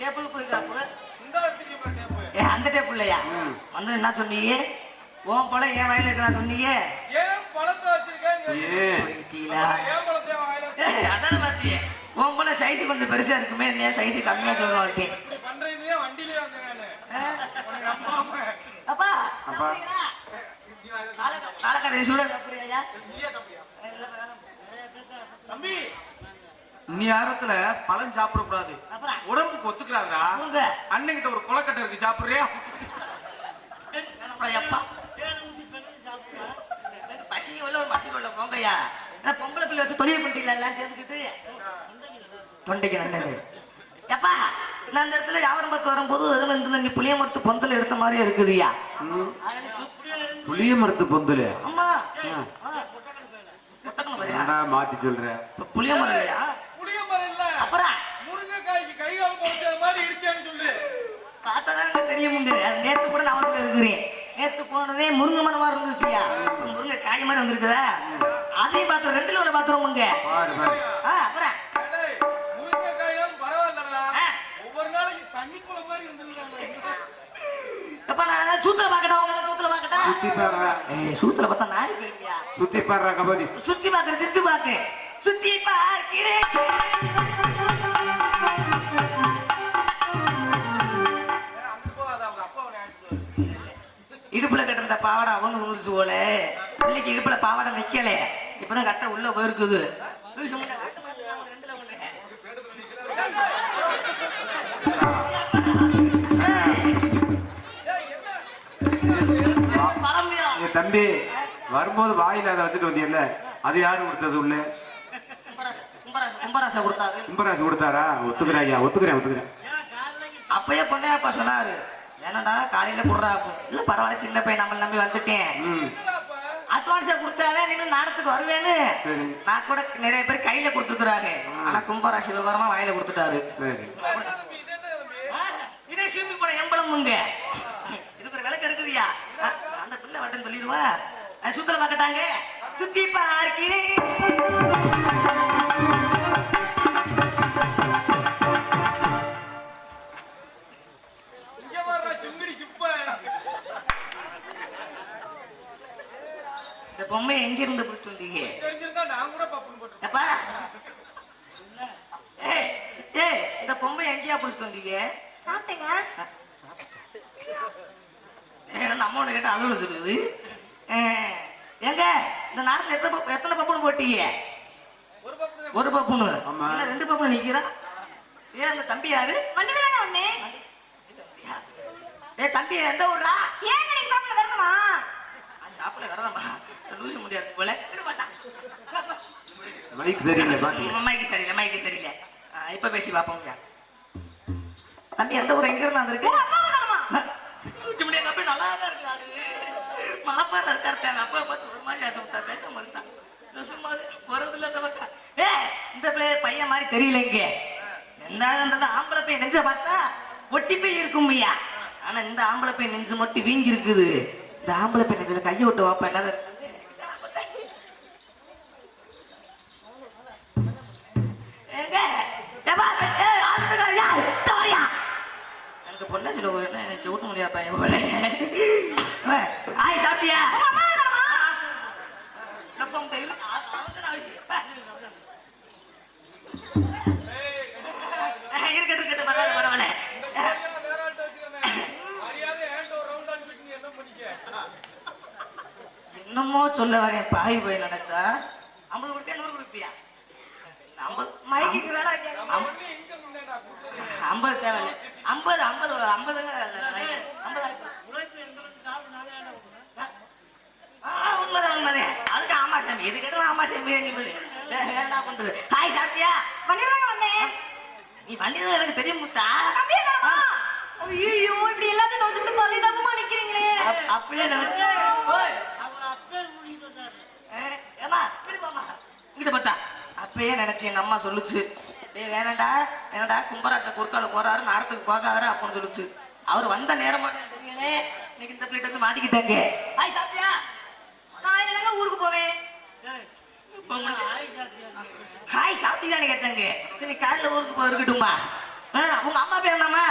Table போயிருக்காப்பு இந்த வச்சிருக்க tape ஏ அந்த டேபிள் இல்லையா. வந்து என்ன சொன்னீங்க உன் போல என் வயல இருக்கா சொன்னீங்க ஏன் ஏன் ஏன் அதானே பாத்தியே உன் போல சைஸ் கொஞ்சம் பெருசா இருக்குமே என்ன சைஸ் கம்மியா நம்பாம. அப்பா அப்பா. காலக்கார சூழல் அப்படியா நீ நேரத்துல பழம் சாப்பிட கூடாது உடம்புக்கு ஒத்துக்கிறாதா அவங்க அண்ணன்கிட்ட ஒரு கொலக்கட்டை இருக்கு சாப்பிடுறியா? பசி உள்ள ஒரு பசி உள்ள போங்கய்யா பொம்பளை பிள்ளை வச்சு தொழில் பண்ணிட்டீங்களா எல்லாம் சேர்ந்துக்கிட்டு தொண்டைக்கு நல்லது. எப்பா நான் அந்த இடத்துல வியாபாரம் பார்த்து வரும்போது இந்த நீ புளிய மரத்து பொந்தல் எடுத்த மாதிரியே சுத்தி- புளிய மரத்து பொந்துல. ஆமா. மாத்தி சொல்ற? புளிய மரம் இல்ல அப்புறம் முருங்கைக்காய்க்கு கை கால் போச்சது மாதிரி இடிச்சேன்னு சொல்லு அது நேத்து கூட நான் வந்து இருக்கிறேன் நேத்து போனதே முருங்கை மரமா இருந்துச்சுயா முருங்கை காய் மாதிரி வந்திருக்குதா? அதையும் பாத்திரம் ரெண்டுல ஒண்ணு பாரு ஆ அப்புறம் மாதிரி சூத்துல பாக்கட்டா உங்க சூத்துல பாக்கட்டா சுத்தி பாடுறா ஏய் சூத்துல பார்த்தா நாரி போயிருக்கியா சுத்தி பாடுறா கபடி சுத்தி பாக்குற சுத்தி பாக்கு சுத்தி பார்க்கிறேன். இடுப்புல கட்டிருந்த பாவாடை அவங்க விழுந்துச்சு போல. பிள்ளைக்கு இடுப்புல பாவாடை நிக்கல. இப்பதான் கட்ட உள்ள போயிருக்குது. தம்பி வரும்போது வாயில அதை வச்சுட்டு வந்தியல்ல. அது யாரு கொடுத்தது உள்ள கும்பராச கொடுத்தாரு. கும்பராசு கொடுத்தாரா? ஒத்துக்கிறேன் ஐயா ஒத்துக்கிறேன் ஒத்துக்கிறேன். அப்பயே பொண்ணையாப்பா சொன்னாரு. என்னடா காலையில குடுறா. இல்ல பரவாயில்ல சின்ன பையன் நம்மள நம்பி வந்துட்டேன் அட்வான்ஸா கொடுத்தாதான் நீங்களும் நாடத்துக்கு வருவேன்னு. நான் கூட நிறைய பேர் கையில கொடுத்துருக்காங்க ஆனா கும்பராசி விவரமா வாயில கொடுத்துட்டாரு. இது சிம்பி போன எம்பளமுங்க இதுக்கு ஒரு விளக்கு இருக்குதுயா? அந்த பிள்ளை வரட்டும் சொல்லிடுவா. சுத்தல பார்க்கட்டாங்க. சுத்தி பார்க்கிறேன். இந்த பொம்மையை எங்க இருந்து பிடிச்சிட்டு வந்தீங்க எப்பா ஏய் ஏய் இந்த பொம்மையை எங்கேயா பிடிச்சிட்டு வந்தீங்க? சாப்பிட்டேங்க. ஏன்னா நம்ம ஒண்ணு கேட்டா அதோட சொல்லுது. ஏங்க இந்த நாட்டுல எத்தனை பப்பு- எத்தனை பப்புன்னு போட்டீங்க? ஒரு பப்பு ஒரு பப்புன்னு. ஆமா. என்ன ரெண்டு பப்புன்னு நிக்கிறா? ஏன் அந்த தம்பி யாரு? தானே வந்தேன்? ஏய் தம்பி எந்த ஊரா வரணுமா ஷாப்ல வரதாமா லூச முடியாது போல. மைக் சரியில்லை மைக்கு சரியில்லை மைக்கு சரியில்லை. இப்ப பேசி பாப்போம் தம்பி எந்த ஊர்? எங்க இருந்து வந்திருக்கு தம்பி நல்லா தான் இருக்காரு மலப்பாறை இருக்காரு தாங்க அப்பா பார்த்து ஒரு மாதிரி ஆசை கொடுத்தா பேச மாட்டான் சும்மா போறதில்ல இந்த பக்கம். ஏ இந்த பையன் மாதிரி தெரியல இங்க. அந்த ஆம்பளை பையன் நெஞ்ச பார்த்தா ஒட்டி போய் இருக்கும்யா ஆனா இந்த ஆம்பளை பையன் நெஞ்சு மட்டும் வீங்கி இருக்குது இந்த ஆம்பளை பையன் நெஞ்சில கையை விட்டு வாப்பா தவறியா எனக்கு பொண்ணை சொல்ல என்ன என்னை ஊட்ட போல. ஏய், ஆய் சாப்பிட்டியா? இருக்கட்டும் இருக்கட்டும் என்னமோ சொல்ல வரேன் பாய் போய் நினைச்சா. ஐம்பது கொடுப்பியா நூறு கொடுப்பியா? ஐம்பது கொடுத்தது ஐம்பது. ஐம்பது ஐம்பது உண்மைதான் உண்மைதான். அதுக்கு ஆமா சாமி எது கேட்டாலும் ஆமா சாமி நீ என்ன பண்றது காய் சாப்பிட்டியா? வண்டியில தானே வந்தேன். நீ வண்டியில எனக்கு தெரியும் முத்தா. ஐயோ இப்படி எல்லாத்தையும் தொலைச்சுட்டு பரிதாபமா நிக்கிறீங்களே. அப்- அப்படியே நினைச்சு ஓய், ஏ, ஏம்மா, இங்கிட்டு பார்த்தா அப்பயே நினைச்சு எங்க அம்மா சொல்லுச்சு. டேய் வேணாண்டா வேணாண்டா கும்பராச குறுக்கால போறாரு நாடத்துக்கு போகாரு அப்படின்னு சொல்லுச்சு. அவர் வந்த நேரமா தெரியலே இன்னைக்கு இந்த பிளேட் வந்து மாட்டிக்கிட்டாங்க. ஆய் சாப்பிட்டியா? காலையில தாங்க ஊருக்கு போவேன்? ஹாய் சாப்பிட்டீங்களான்னு கேட்டாங்க. சரி காலைல ஊருக்கு போய் இருக்கட்டுமா உங்க அம்மா பேர் என்னம்மா?